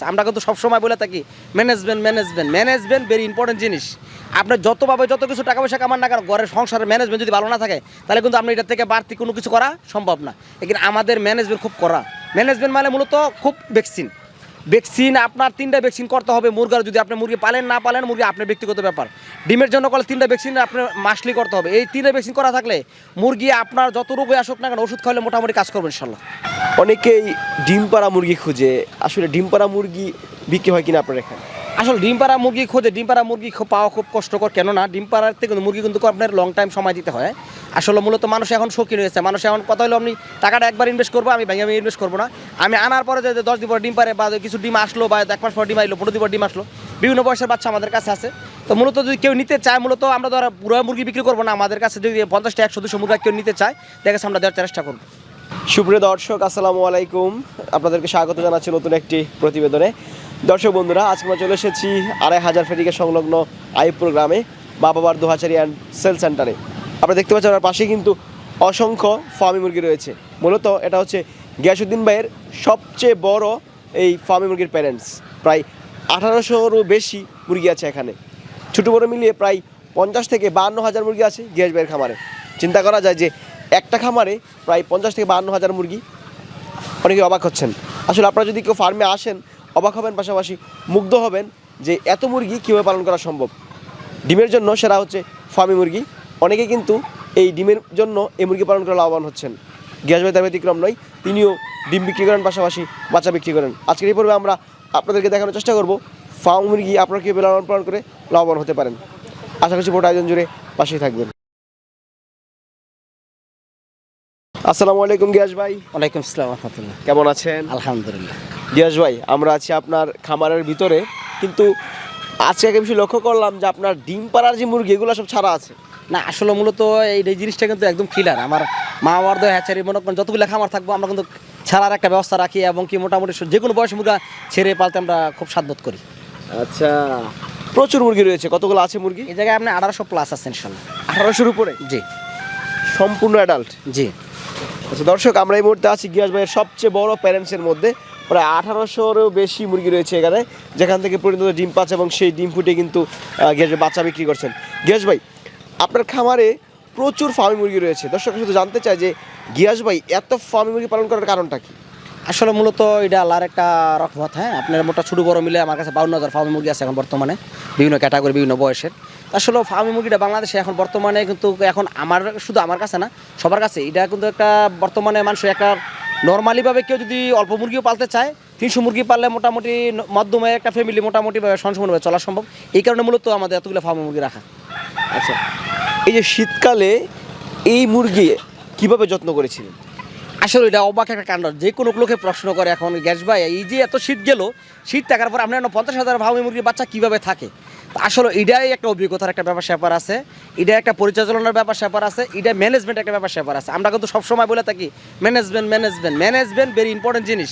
আছে। আমরা কিন্তু সবসময় বলে থাকি management management management very important জিনিস। আপনার যতভাবে যত কিছু টাকা পয়সা কামান না কারণ ঘরের সংসারের ম্যানেজমেন্ট যদি ভালো না থাকে, তাহলে কিন্তু আপনি এটার থেকে বাড়তি কোনো কিছু করা সম্ভব না। এখানে আমাদের ম্যানেজমেন্ট খুব করা ম্যানেজমেন্ট মানে মূলত খুব ভ্যাকসিন ভ্যাকসিন আপনার তিনটা ভ্যাকসিন করতে হবে। মুরগার যদি আপনি মুরগি পালেন, না পালেন, মুরগি আপনার ব্যক্তিগত ব্যাপার। ডিমের জন্য করলে তিনটা ভ্যাকসিন আপনার মাসলি করতে হবে। এই তিনটা ভ্যাকসিন করা থাকলে মুরগি আপনার যত রোগে আসুক না কেন, ওষুধ খাওয়ালে মোটামুটি কাজ করবেন ইনশাল্লাহ অনেকেই ডিম পাড়া মুরগি খুঁজে। আসলে ডিম পাড়া মুরগি বিক্রি হয় কিনা আপনার এখানে? আসলে ডিম পাড়া মুরগি খোঁজে ডিম পাড়া মুরগি পাওয়া খুব কষ্টকর। কেননা ডিম থেকে কিন্তু মুরগি কিন্তু আপনার লং টাইম সময় দিতে হয়। আসলে মূলত মানুষ এখন শৌখিন হয়েছে মানুষ এখন কথা হলো আপনি টাকাটা একবার ইনভেস্ট করব, আমি ভেঙে আমি ইনভেস্ট করব না। আমি আনার পরে যে দশ দিন পরে ডিম পারে বা কিছু ডিম আসলো বা এক মাস পর ডিম আসলো পনেরো দিন ডিম আসলো, বিভিন্ন বয়সের বাচ্চা আমাদের কাছে আছে। তো মূলত যদি কেউ নিতে চায়, মূলত আমরা ধর পুরো মুরগি বিক্রি করব না, আমাদের কাছে যদি পঞ্চাশটা, একশো, দুশো মুরগা কেউ নিতে চায়, দেখে আমরা দেওয়ার চেষ্টা করব। সুপ্রিয় দর্শক, আসসালামু আলাইকুম। আপনাদেরকে স্বাগত জানাচ্ছি নতুন একটি প্রতিবেদনে। দর্শক বন্ধুরা, আজকে আমরা চলে এসেছি আড়াই হাজার ফেরিকে সংলগ্ন আইপুর গ্রামে বাবাবার দোহাচারি অ্যান্ড সেল সেন্টারে আপনারা দেখতে পাচ্ছেন আমার পাশে কিন্তু অসংখ্য ফার্মি মুরগি রয়েছে। মূলত এটা হচ্ছে গিয়াসুদ্দিন ভাইয়ের সবচেয়ে বড় এই ফার্মি মুরগির প্যারেন্টস প্রায় আঠারোশোরও বেশি মুরগি আছে এখানে। ছোটো বড়ো মিলিয়ে প্রায় পঞ্চাশ থেকে বাহান্ন হাজার মুরগি আছে গিয়াস ভাইয়ের খামারে। চিন্তা করা যায় যে একটা খামারে প্রায় পঞ্চাশ থেকে বাহান্ন হাজার মুরগি। অনেকে অবাক হচ্ছেন। আসলে আপনারা যদি কেউ ফার্মে আসেন অবাক হবেন পাশাপাশি মুগ্ধ হবেন যে এত মুরগি কীভাবে পালন করা সম্ভব? ডিমের জন্য সেরা হচ্ছে ফার্মি মুরগি। অনেকে কিন্তু এই ডিমের জন্য এই মুরগি পালন করে লাভবান হচ্ছেন। গ্যাস ভাই তার ব্যতিক্রম নয় তিনিও ডিম বিক্রি করেন পাশাপাশি বাচ্চা বিক্রি করেন। আজকের এই পর্বে আমরা আপনাদেরকে দেখানোর চেষ্টা করব ফার্ম মুরগি আপনারা কীভাবে লালন পালন করে লাভবান হতে পারেন। আশা করছি পুরো আয়োজন জুড়ে পাশেই থাকবেন। আসসালামু আলাইকুম গিয়াস ভাই। ওয়ালাইকুম আসসালাম রহমতুল্লাহ। কেমন আছেন? আলহামদুলিল্লাহ। গিয়াস ভাই আমরা আছি আপনার খামারের ভিতরে। কিন্তু আজকে একটা বিষয় লক্ষ্য করলাম যে আপনার ডিম পাড়ার যে মুরগি এগুলো সব ছাড়া আছে। না আসলে মূলত এই জিনিসটা কিন্তু একদম ক্লিয়ার আমার মা বাবার দয় হ্যাচারি মনে করেন যতগুলো খামার থাকব আমরা কিন্তু ছাড়ার একটা ব্যবস্থা রাখি এবং কি মোটামুটি যে কোনো বয়সে মুরগা ছেড়ে পালতে আমরা খুব সাধবোধ করি। আচ্ছা প্রচুর মুরগি রয়েছে কতগুলো আছে মুরগি? এই জায়গায় আপনি আঠারোশো প্লাস আছে ইনশাল্লাহ। আঠারোশোর উপরে? জি। সম্পূর্ণ অ্যাডাল্ট জি। আচ্ছা দর্শক আমরা এই মুহূর্তে আছি গিয়াস ভাইয়ের সবচেয়ে বড় প্যারেন্টসের মধ্যে। প্রায় আঠারোশোরও বেশি মুরগি রয়েছে এখানে, যেখান থেকে পরিণত ডিম পাচ্ছে এবং সেই ডিম ফুটে কিন্তু গিয়াস বাচ্চা বিক্রি করছেন। গিয়াস ভাই, আপনার খামারে প্রচুর ফার্মি মুরগি রয়েছে। দর্শক, শুধু জানতে চাই যে গিয়াস ভাই, এত ফার্মি মুরগি পালন করার কারণটা কি? আসলে মূলত এটা আল্লাহর একটা রহমত হ্যাঁ। আপনার মোটা ছোটো বড় মিলে আমার কাছে বাউন্ন হাজার ফার্মি মুরগি আছে এখন বর্তমানে, বিভিন্ন ক্যাটাগরি বিভিন্ন বয়সের। আসলে ফার্মি মুরগিটা বাংলাদেশে এখন বর্তমানে কিন্তু এখন আমার, শুধু আমার কাছে না, সবার কাছে। এটা কিন্তু একটা বর্তমানে মানুষ একটা নর্মালিভাবে কেউ যদি অল্প মুরগিও পালতে চায়, তিনশো মুরগি পাললে মোটামুটি মাধ্যমে একটা ফ্যামিলি মোটামুটি সনসমানভাবে চলা সম্ভব। এই কারণে মূলত আমাদের এতগুলো ফার্মি মুরগি রাখা। আচ্ছা এই যে শীতকালে এই মুরগি কীভাবে যত্ন করেছিলেন? আসলে এটা অবাক একটা কাণ্ড। যে কোনো লোকে প্রশ্ন করে এখন, গ্যাস ভাই, এই যে এত শীত গেল, শীত থাকার পর আপনার পঞ্চাশ হাজার ভাবি মুরগির বাচ্চা কীভাবে থাকে? আসলে এটাই একটা অভিজ্ঞতার একটা ব্যাপার, স্যাপার আছে। এটা একটা পরিচালনার ব্যাপার, স্যাপার আছে। এটা ম্যানেজমেন্ট একটা ব্যাপার, স্যাপার আছে। আমরা কিন্তু সবসময় বলে থাকি management management management very important জিনিস।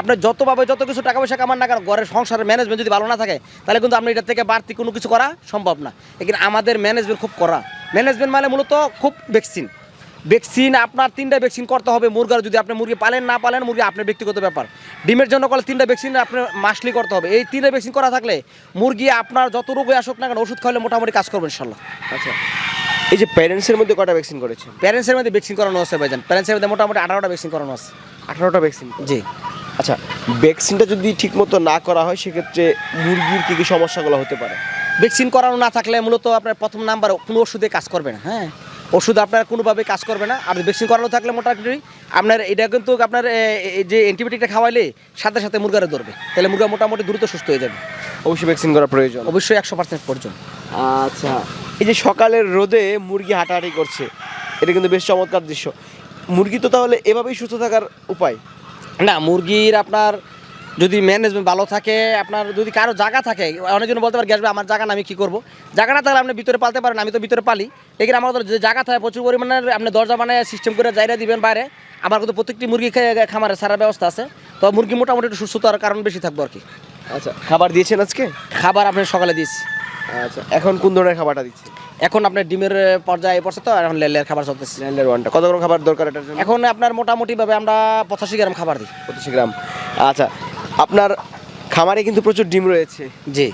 আপনার যতভাবে যত কিছু টাকা পয়সা কামান না কারণ ঘরের সংসারের ম্যানেজমেন্ট যদি ভালো না থাকে, তাহলে কিন্তু আপনি এটার থেকে বাড়তি কোনো কিছু করা সম্ভব না। এখানে আমাদের ম্যানেজমেন্ট খুব করা ম্যানেজমেন্ট মানে মূলত খুব ভ্যাকসিন ভ্যাকসিন আপনার তিনটা ভ্যাকসিন করতে হবে মুরগার, যদি আপনি মুরগি পালেন, না পালেন, মুরগি আপনার ব্যক্তিগত ব্যাপার। ডিমের জন্য করলে তিনটা ভ্যাকসিন আপনার মাসলি করতে হবে। এই তিনটা ভ্যাকসিন করা থাকলে মুরগি আপনার যত রোগে আসুক না কেন ওষুধ খাওয়ালে মোটামুটি কাজ করবে ইনশাল্লাহ। আচ্ছা। এই যে প্যারেন্টসের মধ্যে কটা ভ্যাকসিন করেছেন? প্যারেন্টসের মধ্যে ভ্যাকসিন করানো আছে ভাইজান। প্যারেন্টসের মধ্যে মোটামুটি আঠারোটা ভ্যাকসিন করানো আছে। আঠারোটা ভ্যাকসিন জি। আচ্ছা ভ্যাকসিনটা যদি ঠিকমতো না করা হয় সেক্ষেত্রে মুরগির কী কী সমস্যাগুলো হতে পারে? ভ্যাকসিন করানো না থাকলে মূলত আপনার প্রথম নাম্বার কোনো ওষুধে কাজ করবে না হ্যাঁ? ওষুধ আপনার কোনোভাবে কাজ করবে না। আর ভ্যাকসিন করানো থাকলে মোটামুটি আপনার এটা কিন্তু আপনার এই যে অ্যান্টিবায়োটিকটা খাওয়াইলে সাথে সাথে মুরগারে ধরবে। তাহলে মুরগা মোটামুটি দ্রুত সুস্থ হয়ে যাবে। অবশ্যই ভ্যাকসিন করা প্রয়োজন। অবশ্যই একশো পার্সেন্ট পর্যন্ত আচ্ছা এই যে সকালের রোদে মুরগি হাঁটাহাঁটি করছে এটা কিন্তু বেশ চমৎকার দৃশ্য। মুরগি তো তাহলে এভাবেই সুস্থ থাকার উপায়? না মুরগির আপনার যদি ম্যানেজমেন্ট ভালো থাকে আপনার যদি কারও জায়গা থাকে অনেকজন বলতে পারে গ্যাস আমার জায়গা না আমি কী করব? জায়গা না থাকলে আপনি ভিতরে পালতে পারেন আমি তো ভিতরে পালি। এখানে আমার তো যে জায়গা থাকে প্রচুর পরিমাণে আপনি দরজা মানে সিস্টেম করে জায়গা দিবেন বাইরে। আমার কিন্তু প্রত্যেকটি মুরগি খামারে সারা ব্যবস্থা আছে। তো মুরগি মোটামুটি একটু সুস্থতার কারণ বেশি থাকব আর কি। আচ্ছা খাবার দিয়েছেন আজকে? খাবার আপনি সকালে দিয়েছি। আচ্ছা এখন কোন ধরনের খাবারটা দিচ্ছি এখন আপনার ডিমের পর্যায়ে পড়ছে তো এখন লেলের খাবার চলতেছে। ল্যান্ডের ওয়ানটা কত গ্রাম খাবার দরকার এটার জন্য? এখন আপনার মোটামুটিভাবে আমরা পঁচাশি গ্রাম খাবার দিই। পঁচিশ গ্রাম। আচ্ছা আপনার খামারে কিন্তু প্রচুর ডিম রয়েছে। জি।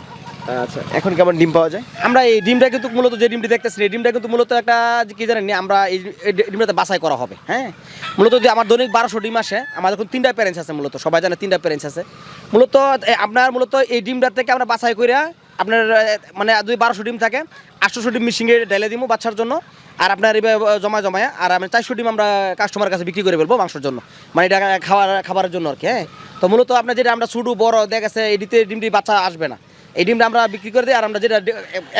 আচ্ছা এখন কেমন ডিম পাওয়া যায়? আমরা এই ডিমটা কিন্তু মূলত যে ডিমটি দেখতেছি এই ডিমটা কিন্তু মূলত একটা কি জানেন আমরা এই এই ডিমটাতে বাছাই করা হবে হ্যাঁ? মূলত যদি আমার দৈনিক বারোশো ডিম আসে আমাদের এখন তিনটা প্যারেন্টস আছে মূলত সবাই জানে তিনটা প্যারেন্টস আছে। মূলত আপনার মূলত এই ডিমটার থেকে আমরা বাছাই করে আপনার মানে যদি বারোশো ডিম থাকে আটশোশো ডিম মিশিংয়ে ঢেলে দিব বাচ্চার জন্য আর আপনার জমা জমায় আর আমি চারশো ডিম আমরা কাস্টমারের কাছে বিক্রি করে ফেলব মাংসের জন্য মানে এটা খাবার খাবারের জন্য আর কি হ্যাঁ? তো মূলত আপনার যেটা আমরা ছোটো বড় দেখা গেছে এডিতে ডিমটি বাচ্চা আসবে না এই ডিমটা আমরা বিক্রি করে দিই আর আমরা যেটা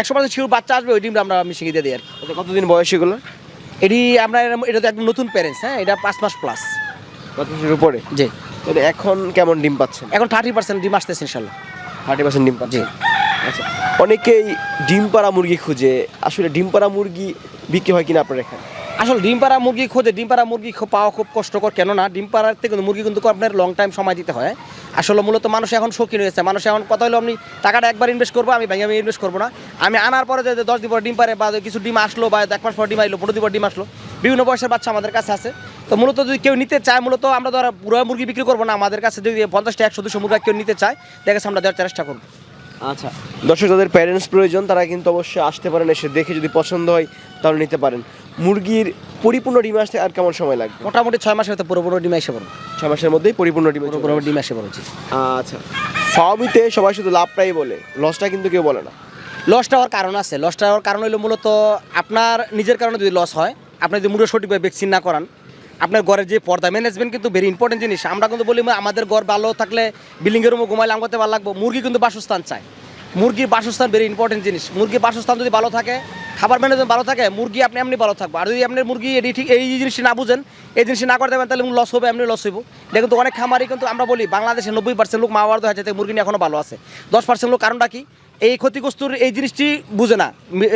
একশো পার্সেন্ট শিওর বাচ্চা আসবে ওই ডিমটা আমরা মিশিয়ে দিয়ে দিই আর কি। কতদিন বয়স এগুলো? এটি আমরা এটা তো একদম নতুন প্যারেন্টস হ্যাঁ? এটা পাঁচ মাস প্লাস বছরের উপরে? জি। এখন কেমন ডিম পাচ্ছেন? এখন থার্টি পার্সেন্ট ডিম আসতেছে ইনশাল্লাহ। থার্টি পার্সেন্ট ডিম আচ্ছা অনেকেই ডিম পাড়া মুরগি খুঁজে। আসলে ডিম পাড়া মুরগি বিক্রি হয় কিনা আপনার এখানে? আসলে ডিম পাড়া মুরগি খোঁজে ডিম পাড়া মুরগি পাওয়া খুব কষ্টকর। কেননা ডিম থেকে কিন্তু মুরগি কিন্তু আপনার লং টাইম সময় দিতে হয়। আসলে মূলত মানুষ এখন শৌখিন হয়েছে। মানুষ এখন কথা হলো আপনি টাকাটা একবার ইনভেস্ট করব, আমি ভাই, আমি ইনভেস্ট করব না। আমি আনার পরে যে দশ দিন পর ডিম পারে বা কিছু ডিম আসলো বা এক মাস পর ডিম আসলো পনেরো দিন পর ডিম আসলো, বিভিন্ন বয়সের বাচ্চা আমাদের কাছে আছে। তো মূলত যদি কেউ নিতে চায়, মূলত আমরা ধরো পুরো মুরগি বিক্রি করব না। আমাদের কাছে যদি পঞ্চাশটা একশো, দুশো মুরগা কেউ নিতে চায়, দেখে আমরা দেওয়ার চেষ্টা করব। আচ্ছা। দর্শক যাদের প্যারেন্টস প্রয়োজন তারা কিন্তু অবশ্যই আসতে পারেন এসে দেখে যদি পছন্দ হয় তাহলে নিতে পারেন। মুরগির পরিপূর্ণ ডিম আসতে আর কেমন সময় লাগবে? মোটামুটি ছয় মাসের হতে পুরো পুরো ডিম এসে পড়ব। ছয় মাসের মধ্যেই পরিপূর্ণ ডিম পুরো ডিম এসে পড়েছি। আচ্ছা। ফার্মিতে সবাই শুধু লাভটাই বলে লসটা কিন্তু কেউ বলে না। লসটা হওয়ার কারণ আছে। লসটা হওয়ার কারণ হলো মূলত আপনার নিজের কারণে যদি লস হয় আপনি যদি মুড়ে সঠিকভাবে ভ্যাকসিন না করান আপনার ঘরের যে পর্দা ম্যানেজমেন্ট কিন্তু ভেরি ইম্পর্টেন্ট জিনিস। আমরা কিন্তু বলি, আমাদের ঘর ভালো থাকলে বিল্ডিংয়ের রুমে ঘুমাইলে আমাকে ভালো লাগবো, মুরগি কিন্তু বাসস্থান চায়। মুরগির বাসস্থান ভেরি ইম্পর্টেন্ট জিনিস। মুরগির বাসস্থান যদি ভালো থাকে, খাবার ম্যানেজমেন্ট ভালো থাকে, মুরগি আপনি এমনি ভালো থাকব। আর যদি আপনার মুরগি এটি ঠিক এই জিনিসটি না বুঝেন, এই জিনিসটি না করতে পারেন তাহলে লস হবে, এমনি লস হইব। এটা কিন্তু অনেক খামারই কিন্তু আমরা বলি, বাংলাদেশে নব্বই পার্সেন্ট লোক মাওয়ার হয়েছে তাই মুরগি নিয়ে এখনও ভালো আছে। দশ পার্সেন্ট লোক কারণটা কি? এই ক্ষতিগ্রস্তর এই জিনিসটি বুঝে না।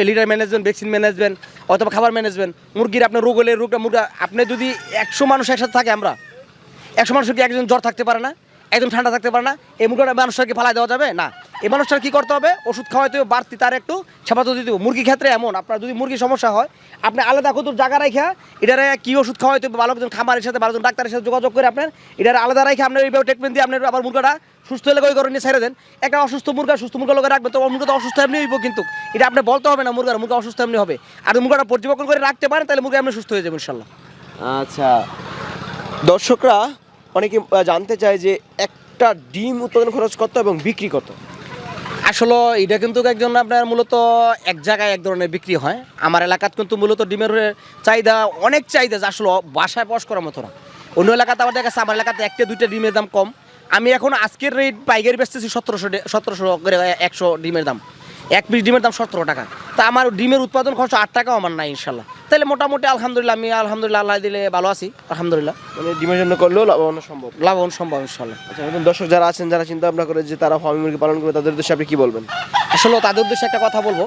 লিডার ম্যানেজমেন্ট ভ্যাকসিন ম্যানেজমেন্ট অথবা খাবার ম্যানেজমেন্ট মুরগির আপনার রোগ হলে রোগটা মুরগা আপনি যদি একশো মানুষ একসাথে থাকে আমরা, একশো মানুষের কি একজন জ্বর থাকতে পারে না? একদম ঠান্ডা থাকতে পারে না। এই মুরগিটা মানুষটাকে ফালাই দেওয়া যাবে? না। এই মানুষটার কী করতে হবে? ওষুধ খাওয়াইতে হবে, বাড়তি তার একটু সেবা তো দিতে মুরগির ক্ষেত্রে এমন, আপনার যদি মুরগির সমস্যা হয়, আপনি আলাদা কত জায়গা রেখে এটারে কী ওষুধ খাওয়াইতে হবে? ভালো একজন খামারের সাথে, ভালো ডাক্তারের সাথে যোগাযোগ করে আপনার, এটার আলাদা রেখে আপনার এইভাবে ট্রিটমেন্ট দিয়ে আপনার আবার মুরগাটা সুস্থ হলে ওই নিয়ে ছেড়ে দেন। একটা অসুস্থ মুরগা সুস্থ মুরগা লোকে রাখবেন তো মুরগা তো অসুস্থ এমনি হইব কিন্তু। এটা আপনি বলতে হবে না মুরগার, মুরগা অসুস্থ এমনি হবে। আর মুরগাটা পর্যবেক্ষণ করে রাখতে পারেন, তাহলে মুরগা এমনি সুস্থ হয়ে যাবে ইনশাল্লাহ। আচ্ছা। দর্শকরা অনেকে জানতে চায় যে একটা ডিম উৎপাদন খরচ কত এবং বিক্রি কত? আসলে এটা কিন্তু একজন আপনার মূলত এক জায়গায় এক ধরনের বিক্রি হয়। আমার এলাকাত কিন্তু মূলত ডিমের চাহিদা, অনেক চাহিদা যা আসলে বাসায় বস করার মতো না। অন্য এলাকাতে আবার দেখা আমার এলাকাতে একটা, দুইটা ডিমের দাম কম। আমি এখন আজকের রেট পাইকারি বেচতেছি সতেরোশো সতেরোশো করে একশো ডিমের দাম। এক পিস ডিমের দাম সতেরো টাকা। তা আমার ডিমের উৎপাদন খরচ আট টাকাও আমার নাই ইনশাল্লাহ। তাহলে মোটামুটি আলহামদুলিল্লাহ আমি আলহামদুলিল্লাহ আল্লাহ দিলে ভালো আছি আলহামদুলিল্লাহ। মানে ডিমের জন্য করলেও লাভবান সম্ভব। লাভবান সম্ভব ইনশাল্লাহ। আচ্ছা নতুন দর্শক যারা আছেন যারা চিন্তা ভাবনা করে যে তারা ফার্মি মুরগি পালন করে তাদের উদ্দেশ্যে আপনি কি বলবেন? আসলে তাদের উদ্দেশ্যে একটা কথা বলব।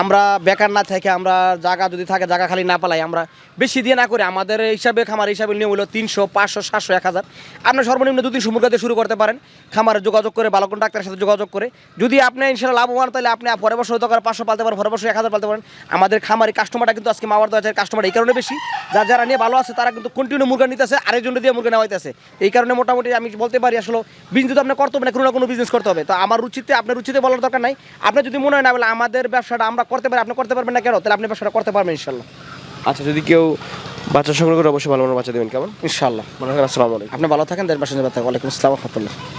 আমরা বেকার না থেকে আমরা জায়গা যদি থাকে, জায়গা খালি না পালাই, আমরা বেশি দিয়ে না করে আমাদের হিসাবে খামার হিসাবে নিয়ম হলো তিনশো, পাঁচশো, সাতশো, এক হাজার। আপনি সর্বনিম্ন দু তিনশো মুরগাতে শুরু করতে পারেন। খামারে যোগাযোগ করে, ভালো কোনো ডাক্তারের সাথে যোগাযোগ করে। যদি আপনি ইনশাল্লাহ লাভবান, তাহলে আপনি পরে বছর পারেন পাঁচশো পালতে পারেন পরে বছর এক হাজার পালতে পারেন। আমাদের খামারি কাস্টমারটা কিন্তু আজকে মাওয়ার দেওয়া কাস্টমার এই কারণে বেশি। যা যারা নিয়ে ভালো আছে, তারা কিন্তু কন্টিনিউ মুরগা নিতেছে, আরেকজন দিয়ে মুরগা নেওয়া হইতেছে। এই কারণে মোটামুটি আমি বলতে পারি আসলে বিজনেস তো আপনার করতে হবে না কোনো না কোনো বিজনেস করতে হবে। তো আমার রুচিতে, আপনার রুচিতে বলার দরকার নাই। আপনার যদি মনে হয় না, বলে আমাদের ব্যবসাটা আমরা করতে পারি আপনি করতে পারবেন না কেন? তাহলে আপনি সেটা করতে পারবেন ইনশাল্লাহ। আচ্ছা যদি কেউ বাচ্চা সংগ্রহ করে অবশ্যই ভালো ভালো বাচ্চা দেবেন কেমন? ইনশাল্লাহ। মনে হয় আসসালামু আলাইকুম। আপনি ভালো থাকেন দেড় পার্সেন্ট ওয়ালাইকুম আসসালাম রহমতুল্লাহ।